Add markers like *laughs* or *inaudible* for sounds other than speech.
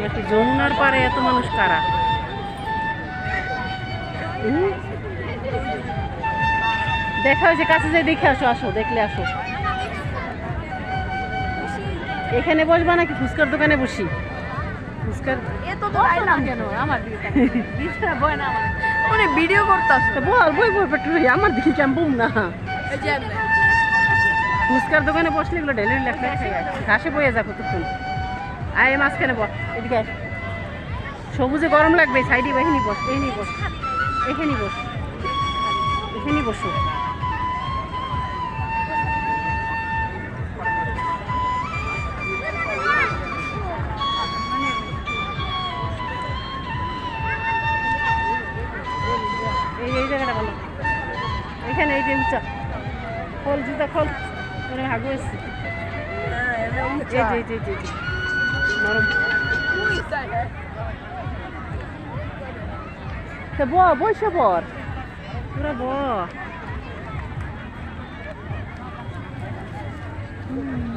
নাকি যমুনার পারে এত মানুষ কারা? দেখা হয়েছে কাছে যাই দেখে আসো আসো দেখলে আসো। এখানে বসবা নাকি ফুচকার দোকানে বসি? ফুচকার তো কেন? আমার দিকে ডিস্টার্ব *laughs* হয় না আমার। মানে ভিডিও বল বই বই পেট্রোল আমার দিকে কেমন না। ফুচকার দোকানে বসলে এগুলো ডেলিভারি ঘাসে বয়ে যাব কতক্ষণ আয় মাঝখানে বস এদিকে সবুজে গরম লাগবে সাইডে এখানে বস এখানে বস এখানে বস এখানে বসো। এই এই জায়গাটা ভালো। এখানে এই যে উঁচা। খোল জুতা খোল। মানে হাগু এসছে। এই যে এই যে। এই যে, এই যে। নরম